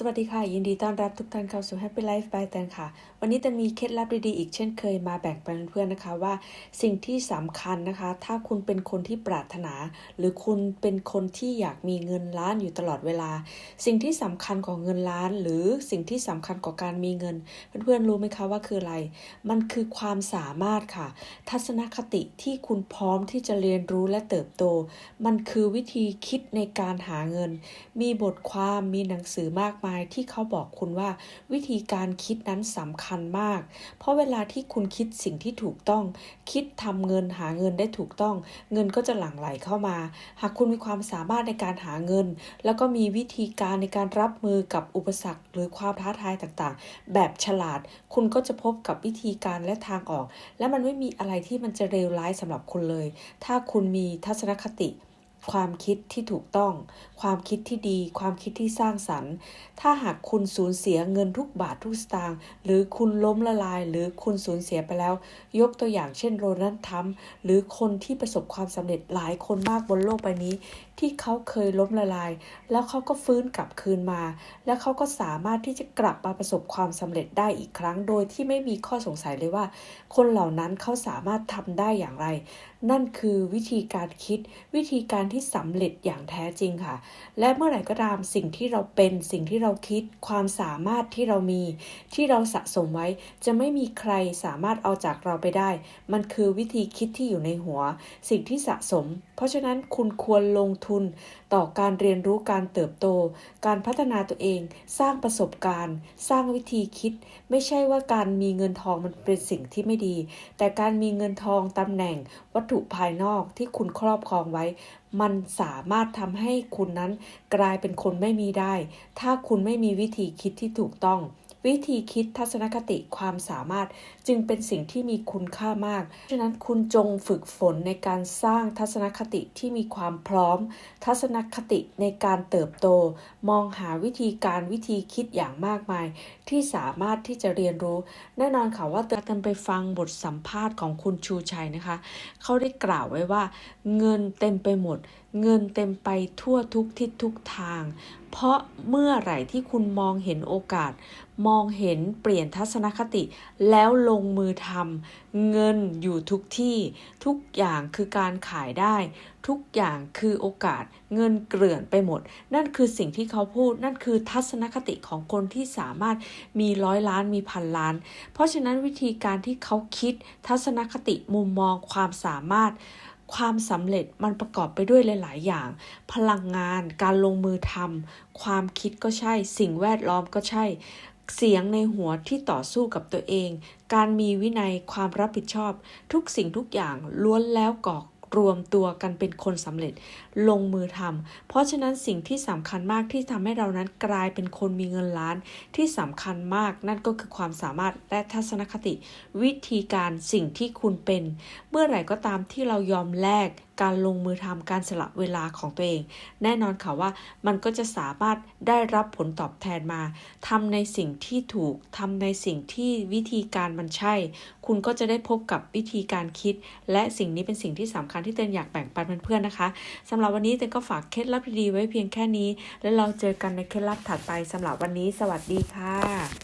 สวัสดีค่ะ ยินดีต้อนรับทุกท่านเข้าสู่ Happy Life by แตนค่ะ วันนี้จะมีเคล็ดลับดีๆอีกเช่นเคยมาแบ่งปันเพื่อนๆนะคะว่าสิ่งที่สำคัญนะคะ ถ้าคุณเป็นคนที่ปรารถนา หรือคุณเป็นคนที่อยากมีเงินล้านอยู่ตลอดเวลา สิ่งที่สำคัญของเงินล้าน หรือสิ่งที่สำคัญกว่าการมีเงิน เพื่อนๆรู้ไหมคะว่าคืออะไร มันคือความสามารถค่ะ ทัศนคติที่คุณพร้อมที่จะเรียนรู้และเติบโต มันคือวิธีคิดในการหาเงิน มีบทความมีหนังสือมากมายที่เขาบอกคุณว่า วิธีการคิดนั้นสำคัญมาก เพราะเวลาที่คุณคิดสิ่งที่ถูกต้อง คิดทำเงินหาเงินได้ถูกต้อง เงินก็จะหลั่งไหลเข้ามา หากคุณมีความสามารถในการหาเงิน แล้วก็มีวิธีการในการรับมือกับอุปสรรค หรือความท้าทายต่างๆ แบบฉลาด คุณก็จะพบกับวิธีการและทางออก และมันไม่มีอะไรที่มันจะเลวร้ายสำหรับคุณเลย ถ้าคุณมีทัศนคติ ความคิดที่ถูกต้อง ความคิดที่ดี ความคิดที่สร้างสรรค์ ถ้าหากคุณสูญเสียเงินทุกบาททุกสตางค์หรือคุณล้มละลาย หรือคุณสูญเสียไปแล้ว ยกตัวอย่างเช่นโรนัลด์ทัมหรือคนที่ประสบความสำเร็จหลายคนมากบนโลกใบนี้ ที่เขาเคยล้มละลาย แล้วเขาก็ฟื้นกลับคืนมา แล้วเขาก็สามารถที่จะกลับมาประสบความสำเร็จได้อีกครั้ง โดยที่ไม่มีข้อสงสัยเลยว่า คนเหล่านั้นเขาสามารถทำได้อย่างไร นั่นคือวิธีการคิดวิธีการที่สำเร็จอย่างแท้จริงค่ะ และเมื่อไหร่ก็ตามสิ่งที่เราเป็นสิ่งที่เราคิดความสามารถที่เรามี ที่เราสะสมไว้ จะไม่มีใครสามารถเอาจากเราไปได้ มันคือวิธีคิดที่อยู่ในหัว สิ่งที่สะสม เพราะฉะนั้นคุณควรลงทุนต่อการเรียนรู้การเติบโต การพัฒนาตัวเอง สร้างประสบการณ์ สร้างวิธีคิด ไม่ใช่ว่าการมีเงินทองมันเป็นสิ่งที่ไม่ดี แต่การมีเงินทองตำแหน่งวัตถุภายนอกที่คุณครอบครองไว้มันสามารถทำให้คุณนั้นกลายเป็นคนไม่มีได้ ถ้าคุณไม่มีวิธีคิดที่ถูกต้อง วิธีคิดทัศนคติความสามารถจึงเป็นสิ่งที่มีคุณค่ามาก ฉะนั้นคุณจงฝึกฝนในการสร้างทัศนคติที่มีความพร้อม ทัศนคติในการเติบโต มองหาวิธีการวิธีคิดอย่างมากมาย ที่สามารถที่จะเรียนรู้ แน่นอนค่ะว่าเตือนไปฟังบทสัมภาษณ์ของคุณชูชัยนะคะ เขาได้กล่าวไว้ว่า เงินเต็มไปหมด เงินเต็มไปทั่วทุกทิศทุกทาง เพราะเมื่อไหร่ที่คุณมองเห็นโอกาส มองเห็นเปลี่ยนทัศนคติ แล้วลงมือทำเงินอยู่ทุกที่ ทุกอย่างคือการขายได้ ทุกอย่างคือโอกาส เงินเกลื่อนไปหมด นั่นคือสิ่งที่เขาพูด นั่นคือทัศนคติของคนที่สามารถมีร้อยล้านมีพันล้าน เพราะฉะนั้นวิธีการที่เขาคิดทัศนคติมุมมองความสามารถ ความสำเร็จมันประกอบไปด้วยหลาย ๆ อย่าง พลังงาน การลงมือทำความคิดก็ใช่ สิ่งแวดล้อมก็ใช่ เสียงในหัวที่ต่อสู้กับตัวเอง การมีวินัย ความรับผิดชอบ ทุกสิ่งทุกอย่างล้วนแล้วก่อ รวมตัวกันเป็นคนสำเร็จ ลงมือทำเพราะฉะนั้นสิ่งที่สำคัญมากที่ทำให้เรานั้นกลายเป็นคนมีเงินล้านที่สำคัญมากนั่นก็คือความสามารถและทัศนคติ วิธีการสิ่งที่คุณเป็น เมื่อไหร่ก็ตามที่เรายอมแลก การลงมือทำการสละเวลาของตัวเอง แน่นอนค่ะว่ามันก็จะสามารถได้รับผลตอบแทนมาทำในสิ่งที่ถูกทำในสิ่งที่วิธีการมันใช่ คุณก็จะได้พบกับวิธีการคิด และสิ่งนี้เป็นสิ่งที่สำคัญที่เตนอยากแบ่งปันเพื่อนๆนะคะสำหรับวันนี้เตนก็ฝากเคล็ดลับดีๆไว้เพียงแค่นี้ แล้วเราเจอกันในเคล็ดลับถัดไปสำหรับวันนี้ สวัสดีค่ะ